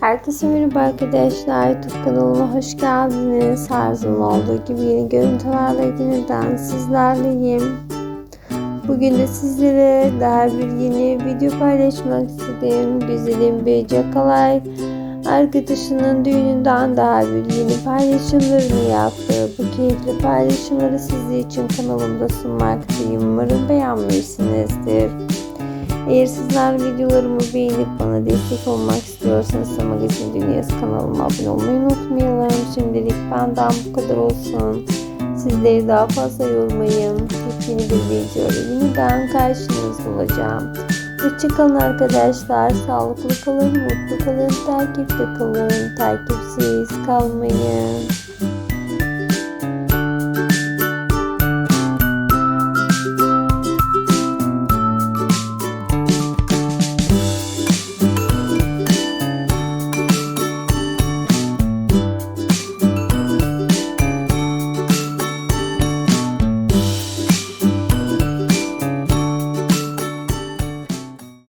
Herkese merhaba arkadaşlar. YouTube kanalıma hoş geldiniz. Her zaman olduğu gibi yeni görüntülerle yeniden sizlerleyim. Bugün de sizlere daha bir yeni video paylaşmak istedim. Güzelim bir Cakalay arkadaşının düğününden daha bir yeni paylaşımlarını yaptı. Bu keyifli paylaşımları sizler için kanalımda sunmaktayım. Umarım beğenmişsinizdir. Eğer sizler videolarımı beğenip bana destek olmak istiyorsanız Magazin Dünyası kanalıma abone olmayı unutmayalım. Şimdilik benden bu kadar olsun. Sizleri daha fazla yormayın. Yeni bir videoyla yeniden karşınızda olacağım. Hoşçakalın arkadaşlar. Sağlıklı kalın, mutlu kalın, takipte kalın. Takipsiz kalmayın.